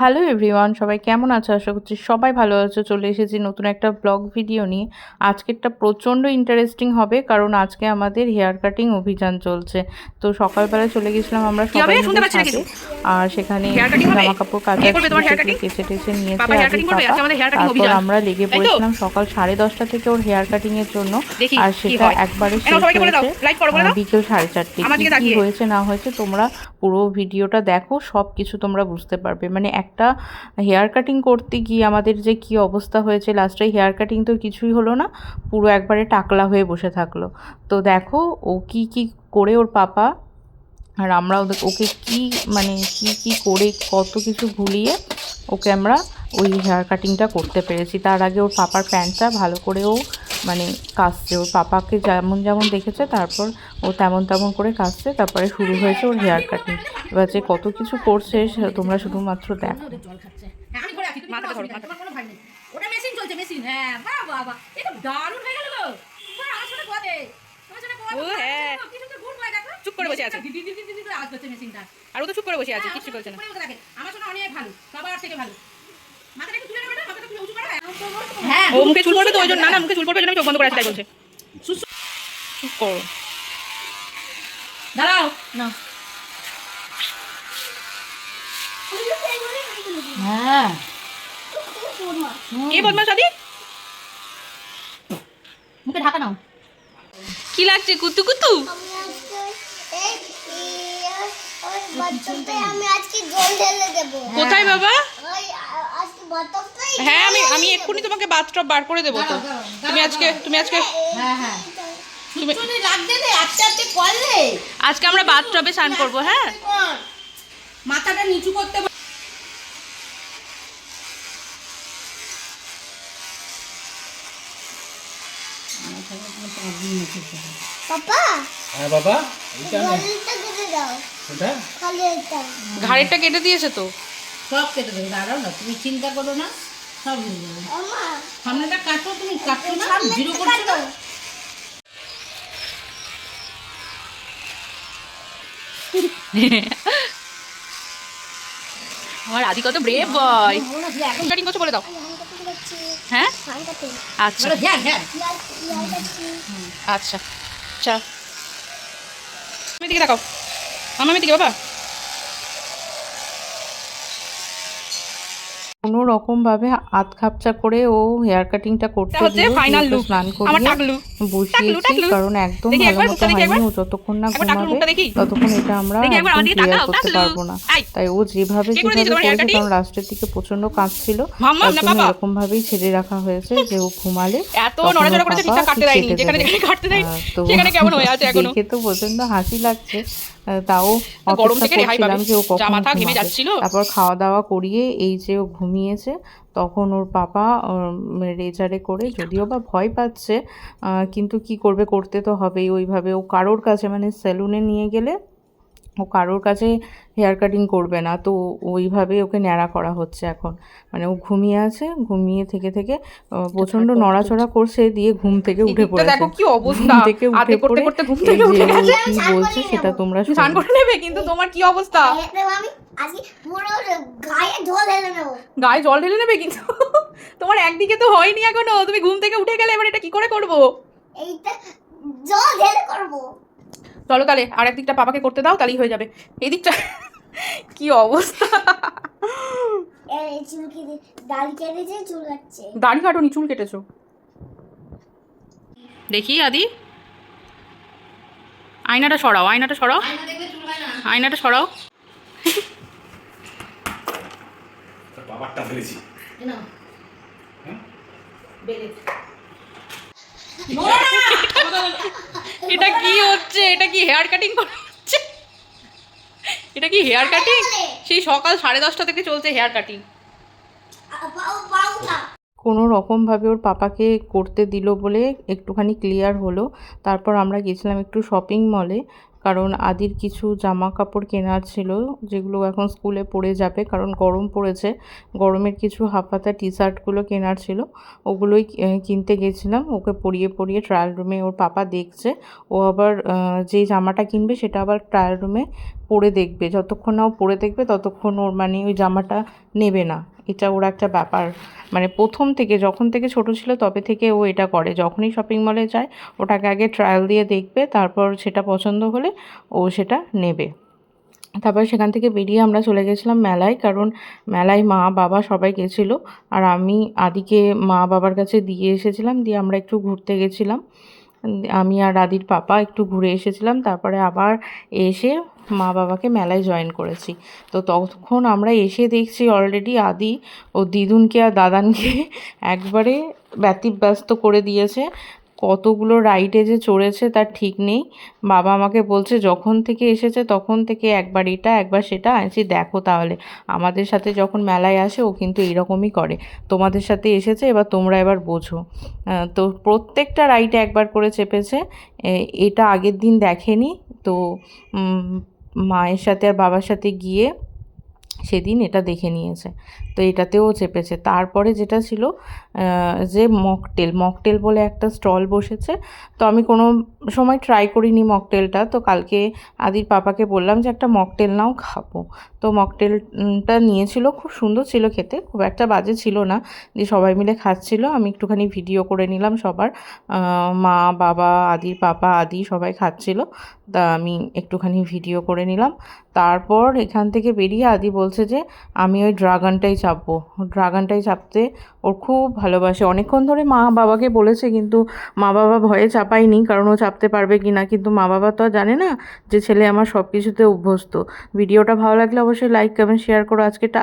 Hello everyone সবাই কেমন আছো? আশা করছি সবাই ভালো আছো। চলে এসেছি নতুন একটা ব্লগ ভিডিও নিয়ে। আজকেরটা প্রচণ্ড ইন্টারেস্টিং হবে কারণ আজকে আমাদের হেয়ার কাটিং অভিযান চলছে। তো সকালবেলায় চলে গেছিলাম আমরা সবাই। আর সেখানে? জামা কাপড় কাচা? কেচে টেচে নিয়েছে তারপর আমরা লেগে পড়েছিলাম সকাল সাড়ে দশটা থেকে ওর হেয়ার কাটিং এর জন্য। আর সেটা একবারে শেষ হয়েছে। বিকেল সাড়ে চারটে কি। হয়েছে না হয়েছে তোমরা পুরো ভিডিওটা দেখো সব কিছু তোমরা বুঝতে পারবে। মানে একটা হেয়ার কাটিং করতে গিয়ে আমাদের যে কি অবস্থা হয়েছে লাস্টে হেয়ার কাটিং তো কিছুই হলো না, পুরো একবারে টাকলা হয়ে বসে থাকল। তো দেখো, ও কি কি করে ওর পাপা, আর আমরা ওদের, ওকে কি মানে কি কি করে কত কিছু ভুলিয়ে ওকে আমরা ওই হেয়ার কাটিংটা করতে পেরেছি। তার আগে ওর পাপার প্যান্টটা ভালো করে ও মানে কাচছে ওর পাপাকে যেমন যেমন দেখেছে তারপর ও তেমন তেমন করে কাচছে তারপরে শুরু হয়েছে ওর হেয়ার কাটিং এবার যে কত কিছু করছে তোমরা শুধুমাত্র দেখো হ্যাঁ ওটা মেশিন চলছে মেশিন হ্যাঁ বাহ বাহ বাহ এটা দারুণ হয়ে গেল গো আমার সাথে কোয়াতে তোমার সাথে কোয়াতে ও, হ্যাঁ। কি সুন্দর গুড হয় দেখো চুপ করে বসে আছে। দিদি দিদি দিদি করে করছে মেশিনটা আর ও তো চুপ করে বসে আছে কিছু বলছে না। আমার শোনা অনেক ভালো সবার থেকে ভালো মাথাটা একটু তুলে নেবে না মাথাটা তুলে উঁচু করো হ্যাঁ ও মুখে চুল পড়বে তো ওই জন্য না না মুখে চুল পড়বে জন্য চোখ বন্ধ করে আছি তাই বলছে সুসু চুপ করো দাঁড়াও না হ্যাঁ কে বদমাস আদি মুখে ঢাকা নাও কি লাগছে কুতু কুতু আমি আজকে এই এই- ওই বাথটবে আমি আজকে জল ঢেলে দেবো কোথায় বাবা ওই আ- আজকে বাথটবটাই হ্যাঁ আমি আমি এক্ষুনি তোমাকে বাথটব বার করে দেবো তো। তুমি আজকে তুমি আজকে হ্যাঁ হ্যাঁ। আজকে আমরা বাথটবে স্নান করব হ্যাঁ? মাথাটা নিচু করতে হ্যাঁ ঘাড়েরটা কেটে দিয়েছে তো। সব কেটে দেবে দাঁড়াও না তুমি চিন্তা করো না সব হয়ে যাবে। সামনেটা কাটো তুমি কাটো না জিরো করছ না? আমার আদি কত ব্রেভ বয় কাটিং করছ বলে দাও। আমি হ্যাঁ? আচ্ছা। হ্যাঁ হ্যাঁ। আচ্ছা। আচ্ছা আমি দিকে দেখাও আমার দিকে বাবা। কোনো রকম ভাবে আধ খাপচা করে ও হেয়ার কাটিংটা করতে হচ্ছে যেহেতু look। স্নান করিয়ে টাকলু। বসিয়েছি। কারণ একদম ভালো মতো দেখি হয়নি একবার। ও যতক্ষণ না ঘুমাবে দেখি। ততক্ষণ এটা আমরা দেখি একবার একদম ক্লিয়ার করতে পারব না তাই ও যেভাবে যেভাবে করেছে কারণ লাস্টের দিকে প্রচণ্ড কাঁদছিল তার জন্য। এরকম ভাবেই ছেড়ে রাখা হয়েছে যে ও ঘুমালে এত নড়াচড়া করেছে পাপা ঠিকঠাক কাটতে দেয়নি যেখানে যেখানে কাটতে তো সেখানে কেমন হয়ে আছে এখনও দেখে তো প্রচণ্ড হাসি লাগছে তাও অপেক্ষা। করছিলাম যে ও কখন। তারপর খাওয়া দাওয়া করিয়ে এই যে ও ঘুমিয়েছে তখন ওর পাপা রেজারে করে যদিও বা ভয় পাচ্ছে কিন্তু কি করবে করতে তো হবেই ওইভাবে ও কারোর কাছে মানে সেলুনে নিয়ে গেলে ও কারোর কাছে হেয়ার কাটিং করবে না তো ওইভাবে ওকে ন্যাড়া করা হচ্ছে এখন। মানে ও ঘুমিয়ে আছে ঘুমিয়ে থেকে থেকে আহ, প্রচণ্ড নড়াচড়া করছে দিয়ে ঘুম থেকে উঠে পড়েছে দেখো কি অবস্থা। থেকে উঠে করতে পড়ে করতে ঘুম থেকে উঠে গেছে। কি বলছে সেটা তোমরা তুমি স্নান করে নেবে কিন্তু তোমার কি অবস্থা? আমি আজকে পুরো গায়ে জল ঢেলে নেব। গায়ে জল ঢেলে নেবে কিন্তু? তোমার একদিকে তো হয়নি এখনও। তুমি ঘুম থেকে উঠে গেলে এবার এটা কি করে করব? এইটা জল ঢেলে করব। চলো তাহলে আর একদিকটা পাপাকে করতে দাও তাহলেই হয়ে যাবে। এই দিকটা কি অবস্থা? এই চুল কেটে দাড়ি কাটোনি চুল কেটেছো। দেখি আদি। আয়নাটা সরাও আয়নাটা সরাও। আয়নাটা সরাও। বাবারটা হ্যাঁ? এটা কি হচ্ছে? এটা কি হেয়ার কাটিং করা হচ্ছে? এটা কি হেয়ার কাটিং সেই সকাল সাড়ে দশটা থেকে চলছে হেয়ার কাটিং কোনো রকমভাবে ওর পাপাকে করতে দিল বলে একটুখানি ক্লিয়ার হলো। তারপর আমরা গেছিলাম একটু শপিং মলে কারণ আদির কিছু জামা কাপড় কেনার ছিল, যেগুলো এখন স্কুলে পড়ে যাবে, কারণ গরম পড়েছে। গরমের কিছু হাফাতা টি শার্টগুলো কেনার ছিল, ওগুলোই কিনতে গেছিলাম। ওকে পরিয়ে পরিয়ে ট্রায়াল রুমে ওর পাপা দেখছে। ও আবার যেই জামাটা কিনবে সেটা আবার ট্রায়াল রুমে পরে দেখবে। যতক্ষণ না ও পরে দেখবে, ততক্ষণ ওর মানে ওই জামাটা নেবে না। এটা ওর একটা ব্যাপার। মানে প্রথম থেকে, যখন থেকে ছোট ছিল তবে থেকে ও এটা করে। যখনই শপিং মলে যায়, ওটাকে আগে ট্রায়াল দিয়ে দেখবে, তারপর সেটা পছন্দ হলে ও সেটা নেবে। তারপর সেখান থেকে বেরিয়ে আমরা চলে গেছিলাম মেলায়, কারণ মেলায় মা, বাবা সবাই গেছিল। আর আমি, আদিকে মা, বাবার কাছে দিয়ে এসেছিলাম, দিয়ে আমরা একটু ঘুরতে গেছিলাম। আমি আর আদির পাপা একটু ঘুরে এসেছিলাম। তারপরে আবার এসে মা বাবাকে মেলায় জয়েন করেছি। তো তখন আমরা এসে দেখছি অলরেডি আদি ও দিদুনকে আর দাদানকে একবারে ব্যতিব্যস্ত করে দিয়েছে। কতগুলো রাইডে যে চড়েছে তার ঠিক নেই। বাবা আমাকে বলছে, যখন থেকে এসেছে তখন থেকে একবার এটা, একবার সেটা। আনছি দেখো তাহলে, আমাদের সাথে যখন মেলায় আসে, ও কিন্তু এরকমই করে। তোমাদের সাথে এসেছে, এবার তোমরা এবার বোঝো। তো প্রত্যেকটা রাইডে একবার করে চেপেছে। এটা আগের দিন দেখেনি। তো মায়ের সাথে আর বাবার সাথে গিয়ে সেদিন এটা দেখে নিয়েছে। তো এটাতেও চেপেছে। তারপরে যেটা ছিল যে মকটেল মকটেল বলে একটা স্টল বসেছে। তো আমি কোনো সময় ট্রাই করিনি মকটেলটা তো কালকে আদির পাপাকে বললাম যে, একটা মকটেল নাও খাব। তো মকটেলটা নিয়েছিল, খুব সুন্দর ছিল খেতে, খুব একটা বাজে ছিল না। যে সবাই মিলে খাচ্ছিল, আমি একটুখানি ভিডিও করে নিলাম সবার। মা, বাবা, আদির পাপা, আদি সবাই খাচ্ছিল। তা আমি একটুখানি ভিডিও করে নিলাম। তারপর এখান থেকে বেরিয়ে আদি বলছে যে, আমি ওই ড্রাগনটাই চাপবো। ড্রাগনটাই চাপতে ওর খুব ভালোবাসে। অনেকক্ষণ ধরে মা বাবাকে বলেছে কিন্তু মা বাবা ভয়ে চাপায়নি কারণ ও চাপতে পারবে কি না। কিন্তু মা বাবা তো জানে না যে ছেলে আমার সব কিছুতে অভ্যস্ত। ভিডিওটা ভালো লাগলে অবশ্যই লাইক কমেন্ট শেয়ার করো। আজকে টা